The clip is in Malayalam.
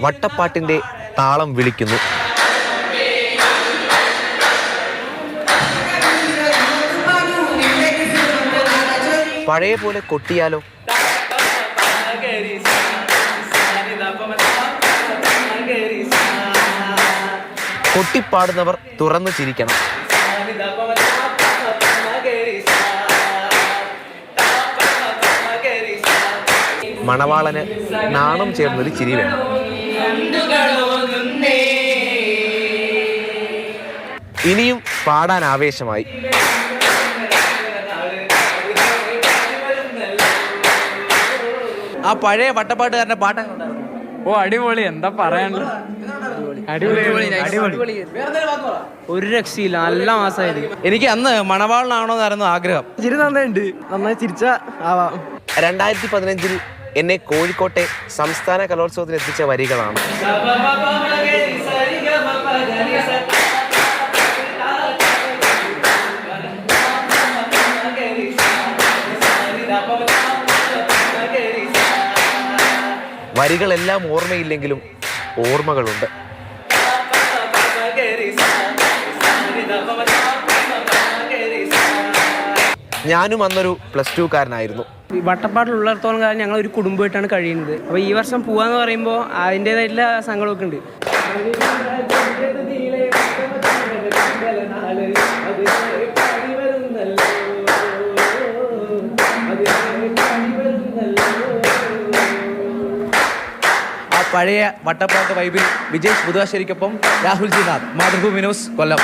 വട്ടപ്പാട്ടിന്റെ താളം വിളിക്കുന്നു. പഴയ പോലെ കൊട്ടിയാലോ? കൊട്ടിപ്പാടുന്നവർ തുറന്നു ചിരിക്കണം. മണവാളന് നാണം ചേർന്നൊരു ചിരി വേണം. ഇനിയും പാടാൻ ആവേശമായി. ആ പഴയ വട്ടപ്പാട്ടുകാരന്റെ പാട്ട് ഓ അടിപൊളി. എന്താ പറയാനുള്ളത് അടിപൊളി. ഒരു രക്ഷയില്ല. നല്ല മാസമായിരുന്നു എനിക്ക് അന്ന് മണവാളിനാണോന്നായിരുന്നു ആഗ്രഹം. ചിരി നന്നായിട്ടുണ്ട് നന്നായി ചിരിച്ച ആവാം. രണ്ടായിരത്തി പതിനഞ്ചിൽ എന്നെ കോഴിക്കോട്ടെ സംസ്ഥാന കലോത്സവത്തിന് എത്തിച്ച വരികളാണ്. വരികളെല്ലാം ഓർമ്മയില്ലെങ്കിലും ഓർമ്മകളുണ്ട്. ഞാനും അന്നൊരു പ്ലസ് ടു കാരനായിരുന്നു. ഈ വട്ടപ്പാട്ടിലുള്ളിടത്തോളം കാലം ഞങ്ങൾ ഒരു കുടുംബമായിട്ടാണ് കഴിയുന്നത്. അപ്പോൾ ഈ വർഷം പോവാന്ന് പറയുമ്പോൾ അതിന്റെതായിട്ടുള്ള സങ്കടമൊക്കെ ഉണ്ട്. ആ പഴയ വട്ടപ്പാട്ട് വൈബിൽ വിജേഷ് ബുധവാശ്ശേരിക്കൊപ്പം രാഹുൽ ജി നാഥ് മാതൃഭൂമി ന്യൂസ് കൊല്ലം.